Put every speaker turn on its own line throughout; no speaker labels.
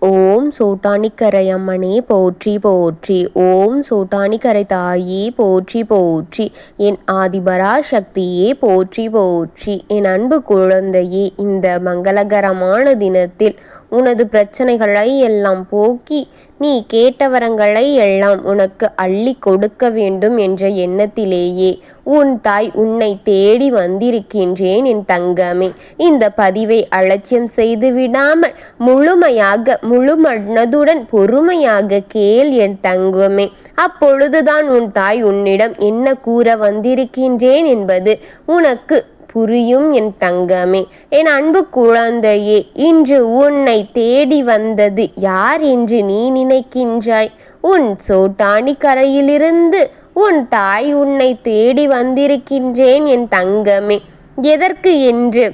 ஓம் சோட்டானிக்கரையம்மனே போற்றி போற்றி. ஓம் சோட்டானிக்கரை தாயே போற்றி போற்றி. என் ஆதிபரா சக்தியே போற்றி போற்றி. என் அன்பு குழந்தையே இந்த மங்களகரமான தினத்தில் உனது பிரச்சனைகளை எல்லாம் போக்கி நீ கேட்ட வரங்களை எல்லாம் உனக்கு அள்ளி கொடுக்க வேண்டும் என்ற எண்ணத்திலேயே உன் தாய் உன்னை தேடி வந்திருக்கின்றேன் என் தங்கமே. இந்த பதிவை அலட்சியம் செய்து விடாமல் முழுமையாக முழுமனதுடன் பொறுமையாக கேள் என் தங்கமே. அப்பொழுதுதான் உன் தாய் உன்னிடம் என்ன கூற வந்திருக்கின்றேன் என்பது உனக்கு புரியும் என் தங்கமே. என் அன்பு குழந்தையே இன்று உன்னை தேடி வந்தது யார் என்று நீ நினைக்கின்றாய். உன் சோட்டாணி கரையிலிருந்து உன் தாய் உன்னை தேடி வந்திருக்கின்றேன் என் தங்கமே. எதற்கு என்று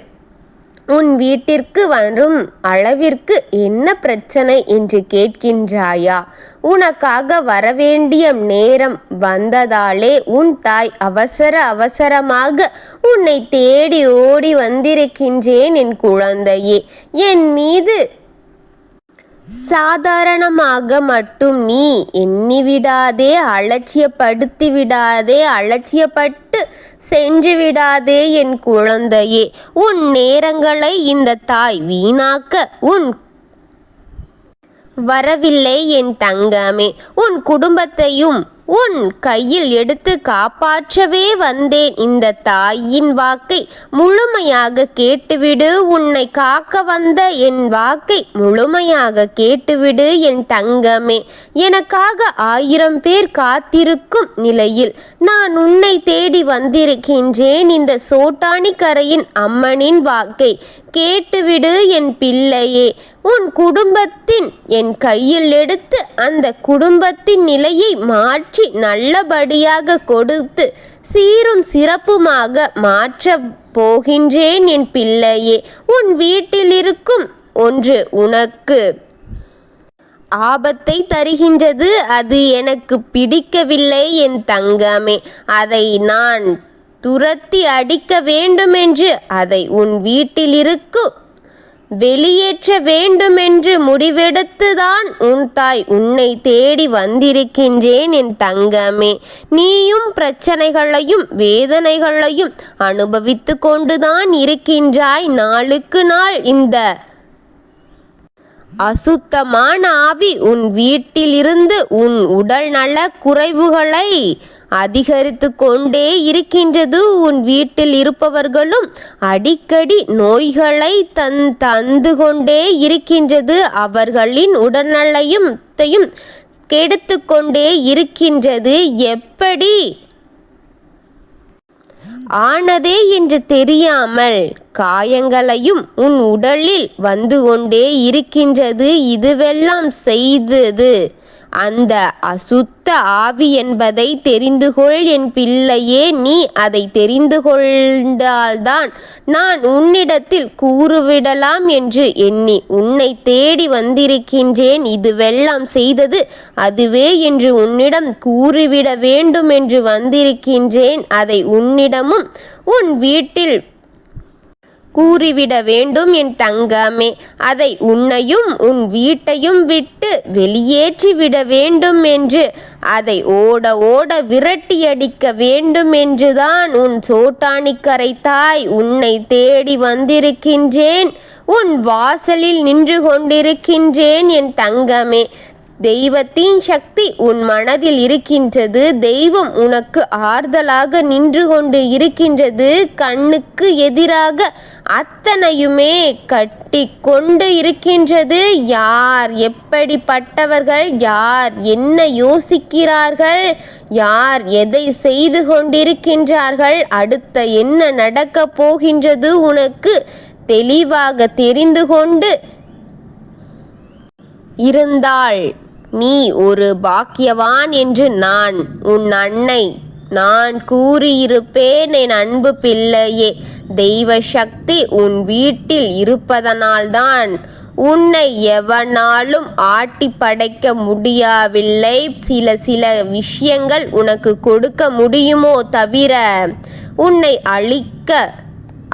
உன் வீட்டிற்கு வரும் அளவிற்கு என்ன பிரச்சனை என்று கேட்கின்றாயா? உனக்காக வரவேண்டிய நேரம் வந்ததாலே உன் தாய் அவசர அவசரமாக உன்னை தேடி ஓடி வந்திருக்கின்றேன் என் குழந்தையே. என் மீது சாதாரணமாக மட்டும் நீ எண்ணிவிடாதே அலட்சியப்படுத்தி விடாதே அலட்சியப்பட்டு சென்று விடாதே என் குழந்தையே உன் நேரங்களை இந்த தாய் வீணாக்க உன் வரவில்லை என் தங்கமே உன் குடும்பத்தையும் உன் கையில் எடுத்து காப்பாற்றவே வந்தேன் இந்த தாயின் வாக்கை. முழுமையாக கேட்டுவிடு உன்னை காக்க வந்த என் வாக்கை. முழுமையாக கேட்டுவிடு என் தங்கமே. எனக்காக ஆயிரம் பேர் காத்திருக்கும் நிலையில் நான் உன்னை தேடி வந்திருக்கின்றேன். இந்த சோட்டானிக்கரையின் அம்மனின் வாக்கை. கேட்டுவிடு என் பிள்ளையே. உன் குடும்பத்தின் என் கையில் எடுத்து அந்த குடும்பத்தின் நிலையை மாற்றி நல்லபடியாக கொடுத்து சீரும் சிறப்புமாக மாற்ற போகின்றேன் என் பிள்ளையே. உன் வீட்டில் இருக்கும் ஒன்று உனக்கு. ஆபத்தை தருகின்றது அது எனக்கு பிடிக்கவில்லை என் தங்கமே. அதை நான் துரத்தி அடிக்க வேண்டுமென்று அதை உன் வீட்டில் இருக்கும் வெளியேற்ற வேண்டுமென்று முடிவெடுத்துதான் உன் தாய் உன்னை தேடி வந்திருக்கின்றேன் என் தங்கமே. நீயும் பிரச்சனைகளையும் வேதனைகளையும் அனுபவித்து கொண்டுதான் இருக்கின்றாய். நாளுக்கு நாள் இந்த அசுத்தமான ஆவி உன் வீட்டிலிருந்து உன் உடல் நல குறைவுகளை அதிகரித்து கொண்டே இருக்கின்றது. உன் வீட்டில் இருப்பவர்களும் அடிக்கடி நோய்களை தன் தந்து கொண்டே இருக்கின்றது. அவர்களின் உடல்நலையும் கெடுத்து கொண்டே இருக்கின்றது. எப்படி? ஆனதே என்று தெரியாமல் காயங்களையும் உன் உடலில் வந்து கொண்டே இருக்கின்றது. இதுவெல்லாம் செய்தது. அந்த அசுத்த ஆவி என்பதை தெரிந்து கொள் என் பிள்ளையே நீ அதை தெரிந்து கொண்டால்தான் நான் உன்னிடத்தில் கூறுவிடலாம் என்று எண்ணி உன்னை தேடி வந்திருக்கின்றேன். இதுவெல்லாம் செய்தது அதுவே என்று உன்னிடம் கூறிவிட வேண்டும் என்று வந்திருக்கின்றேன். அதை உன்னிடமும் உன் வீட்டில் கூறிவிட வேண்டும் என் தங்கமே. அதை உன்னையும் உன் வீட்டையும் விட்டு வெளியேற்றிவிட வேண்டும் என்று அதை ஓட ஓட விரட்டியடிக்க வேண்டும் என்றுதான் உன் சோட்டானிக்கரை தாய் உன்னை தேடி வந்திருக்கின்றேன். உன் வாசலில் நின்று கொண்டிருக்கின்றேன் என் தங்கமே. தெய்வத்தின் சக்தி உன் மனதில் இருக்கின்றது. தெய்வம் உனக்கு ஆறுதலாக நின்று கொண்டு இருக்கின்றது. கண்ணுக்கு எதிராக அத்தனையுமே கட்டி கொண்டு இருக்கின்றது. யார் எப்படிப்பட்டவர்கள்? யார் என்ன யோசிக்கிறார்கள்? யார் எதை செய்து கொண்டிருக்கின்றார்கள்? அடுத்த என்ன நடக்கப் போகின்றது? உனக்கு தெளிவாக தெரிந்து கொண்டு இருந்தாள் நீ ஒரு பாக்கியவான் என்று நான் உன் அன்னை நான் கூறியிருப்பேன் என் அன்பு பிள்ளையே. தெய்வ சக்தி உன் வீட்டில் இருப்பதனால்தான் உன்னை எவனாலும் ஆட்டி படைக்க முடியவில்லை. சில சில விஷயங்கள் உனக்கு கொடுக்க முடியுமோ தவிர உன்னை அழிக்க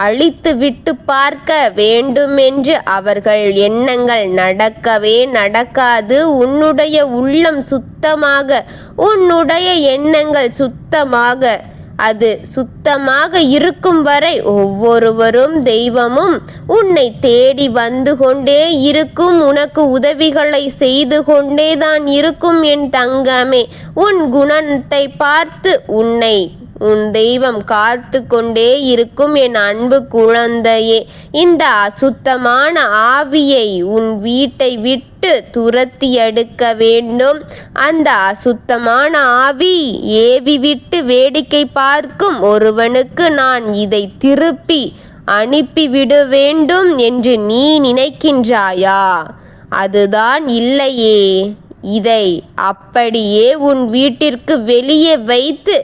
அழித்து விட்டு பார்க்க வேண்டுமென்று அவர்கள் எண்ணங்கள் நடக்கவே நடக்காது. உன்னுடைய உள்ளம் சுத்தமாக உன்னுடைய எண்ணங்கள் சுத்தமாக அது சுத்தமாக இருக்கும் வரை ஒவ்வொருவரும் தெய்வமும் உன்னை தேடி வந்து கொண்டே இருக்கும். உனக்கு உதவிகளை செய்து கொண்டேதான் இருக்கும் என் தங்கமே. உன் குணத்தை பார்த்து உன்னை உன் தெய்வம் காத்து கொண்டே இருக்கும் என் அன்பு குழந்தையே. இந்த அசுத்தமான ஆவியை உன் வீட்டை விட்டு துரத்தி எடுக்க வேண்டும். அந்த அசுத்தமான ஆவி ஏவி விட்டு வேடிக்கை பார்க்கும் ஒருவனுக்கு நான் இதை திருப்பி அனுப்பிவிட வேண்டும் என்று நீ நினைக்கின்றாயா? அதுதான் இல்லையே. இதை அப்படியே உன் வீட்டிற்கு வெளியே வைத்து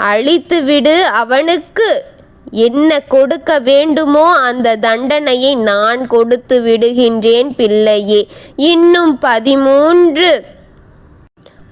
அழித்துவிடு அவனுக்கு. என்ன கொடுக்க வேண்டுமோ அந்த தண்டனையை நான் கொடுத்து விடுகின்றேன் பிள்ளையே. இன்னும் பதிமூன்று.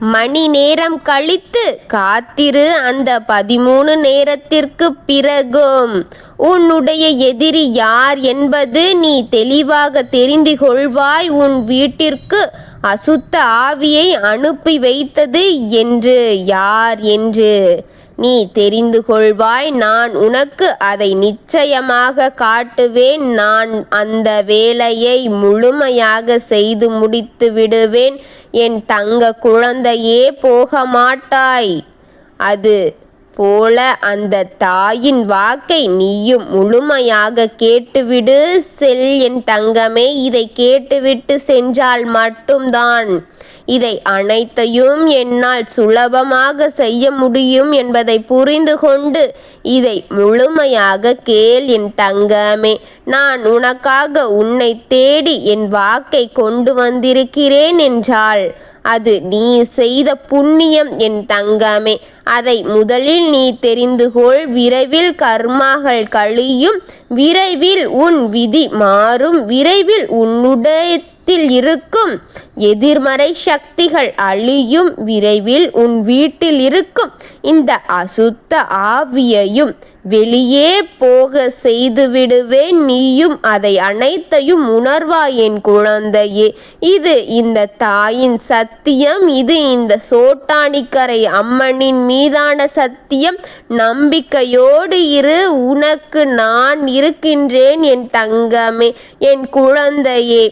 மணி நேரம் கழித்து காத்திரு அந்த பதிமூணு நேரத்திற்கு பிறகும். உன்னுடைய எதிரி யார் என்பது நீ தெளிவாக தெரிந்து கொள்வாய். உன் வீட்டிற்கு அசுத்த ஆவியை அனுப்பி வைத்தது என்று. யார் என்று? நீ தெரிந்து கொள்வாய் நான் உனக்கு அதை நிச்சயமாக காட்டுவேன். நான் அந்த வேலையை முழுமையாக செய்து முடித்து விடுவேன். என் தங்க குழந்தையே போக மாட்டாய் அது போல அந்த தாயின் வாக்கை நீயும் முழுமையாக கேட்டுவிடு. செல் என் தங்கமே இதை கேட்டுவிட்டு சென்றால் மட்டும்தான். இதை அனைத்தையும் என்னால் சுலபமாக செய்ய முடியும் என்பதை புரிந்து கொண்டு இதை முழுமையாக கேள் என் தங்கமே. நான் உனக்காக உன்னை தேடி என் வாக்கை கொண்டு வந்திருக்கிறேன் என்றால் அது நீ செய்த புண்ணியம் என் தங்கமே. அதை முதலில் நீ தெரிந்து கொள். விரைவில் கர்மாகள் கழியும். விரைவில் உன் விதி மாறும். விரைவில் உன்னுடைய வீட்டில் இருக்கும். எதிர்மறை சக்திகள் அழியும் விரைவில் உன் வீட்டில் இருக்கும். இந்த அசுத்த ஆவியையும் வெளியே போக செய்து விடுவேன். நீயும் அதை அனைத்தையும் உணர்வாய் என் குழந்தையே. இது இந்த தாயின் சத்தியம். இது இந்த சோட்டானிக்கரை அம்மனின் மீதான சத்தியம். நம்பிக்கையோடு இரு. உனக்கு நான் இருக்கின்றேன் என் தங்கமே என் குழந்தையே.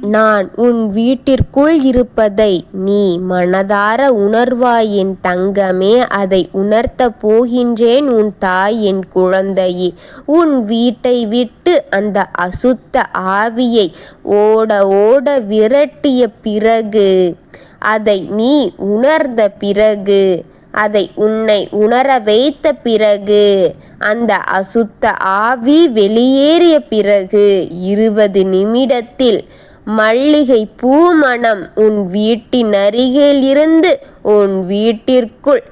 நான் உன் வீட்டிற்குள் இருப்பதை நீ மனதார உணர்வாய் என் தங்கமே அதை உணர்த்தப் போகின்றேன் உன் தாய் என் குழந்தையே. உன் வீட்டை விட்டு அந்த அசுத்த ஆவியை ஓட ஓட விரட்டிய பிறகு அதை நீ உணர்ந்த பிறகு அதை உன்னை உணர வைத்த பிறகு அந்த அசுத்த ஆவி வெளியேறிய பிறகு இருபது நிமிடத்தில் மல்லிகை பூமணம் உன் வீட்டின் அருகில் இருந்து உன் வீட்டிற்குள்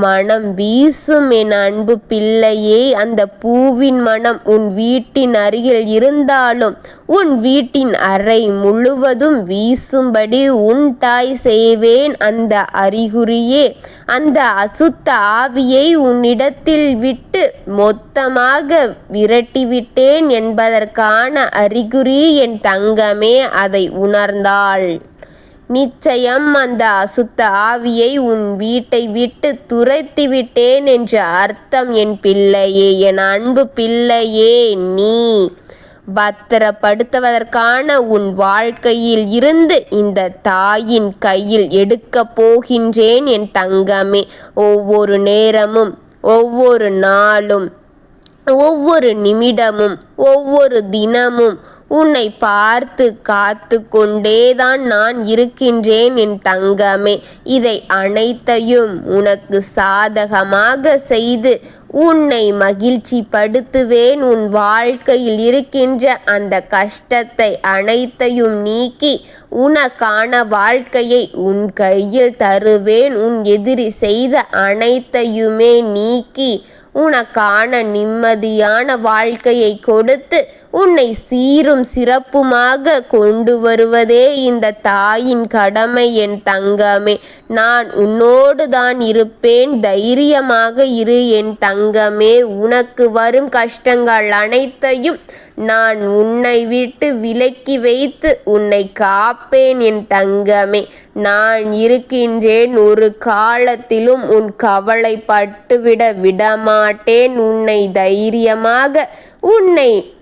மனம் வீசும் என் அன்பு பிள்ளையே அந்த பூவின் மனம் உன் வீட்டின் அருகில் இருந்தாலும் உன் வீட்டின் அறை முழுவதும் வீசும்படி உன் தாய் செய்வேன். அந்த அறிகுறியே அந்த அசுத்த ஆவியை உன்னிடத்தில் விட்டு மொத்தமாக விரட்டிவிட்டேன் என்பதற்கான அறிகுறி என் தங்கமே அதை உணர்ந்தாள். நிச்சயம் அந்த அசுத்த ஆவியை உன் வீட்டை விட்டு துரைத்து விட்டேன் என்ற அர்த்தம் என் பிள்ளையே என் அன்பு பிள்ளையே நீ பத்திரப்படுத்துவதற்கான உன் வாழ்க்கையில் இருந்து இந்த தாயின் கையில் எடுக்க போகின்றேன் என் தங்கமே. ஒவ்வொரு நேரமும் ஒவ்வொரு நாளும் ஒவ்வொரு நிமிடமும் ஒவ்வொரு தினமும் உன்னை பார்த்து காத்து கொண்டேதான் நான் இருக்கின்றேன் என் தங்கமே. இதை அனைத்தையும் உனக்கு சாதகமாக செய்து உன்னை மகிழ்ச்சி படுத்துவேன் உன் வாழ்க்கையில் இருக்கின்ற அந்த கஷ்டத்தை அனைத்தையும் நீக்கி உனக்கான வாழ்க்கையை உன் கையில் தருவேன். உன் எதிரி செய்த அனைத்தையுமே நீக்கி உனக்கான நிம்மதியான வாழ்க்கையை கொடுத்து உன்னை சீரும் சிறப்புமாக கொண்டு வருவதே இந்த தாயின் கடமை என் தங்கமே. நான் உன்னோடு தான் இருப்பேன். தைரியமாக இரு என் தங்கமே. உனக்கு வரும் கஷ்டங்கள் அனைத்தையும் நான் உன்னை விட்டு விலக்கி வைத்து உன்னை காப்பேன் என் தங்கமே. நான் இருக்கின்றேன் ஒரு காலத்திலும் உன் கவலைப்பட்டுவிட விடமாட்டேன். உன்னை தைரியமாக உன்னை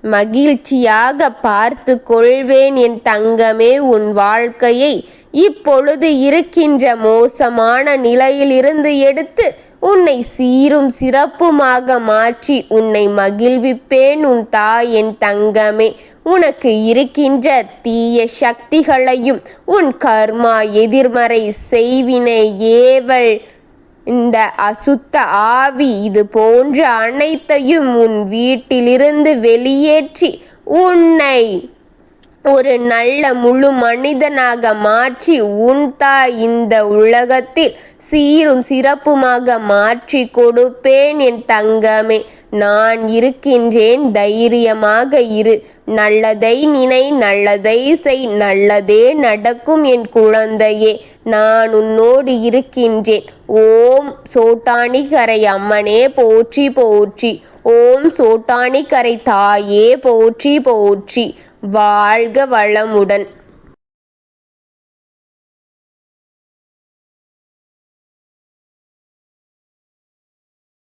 மகிழ்ச்சியாக பார்த்து கொள்வேன் என் தங்கமே. உன் வாழ்க்கையை இப்பொழுது இருக்கின்ற மோசமான நிலையிலிருந்து எடுத்து உன்னை சீரும் சிறப்புமாக மாற்றி உன்னை மகிழ்விப்பேன் உன் தாய் என் தங்கமே. உனக்கு இருக்கின்ற தீய சக்திகளையும் உன் கர்மா எதிர்மறை செய்வினை ஏவல் இந்த அசுத்த ஆவி இது போன்ற அனைத்தையும் உன் வீட்டிலிருந்து வெளியேற்றி உன்னை ஒரு நல்ல முழு மனிதனாக மாற்றி உன் தாய் இந்த உலகத்தில் சீரும் சிறப்புமாக மாற்றி கொடுப்பேன் என் தங்கமே. நான் இருக்கின்றேன் தைரியமாக இரு. நல்லதை நினை நல்லதை செய். நல்லதே நடக்கும் என் குழந்தையே. நான் உன்னோடு இருக்கின்றேன். ஓம் சோட்டானிக்கரை அம்மனே போற்றி போற்றி. ஓம் சோட்டானிக்கரை தாயே போற்றி போற்றி. வாழ்க வளமுடன்.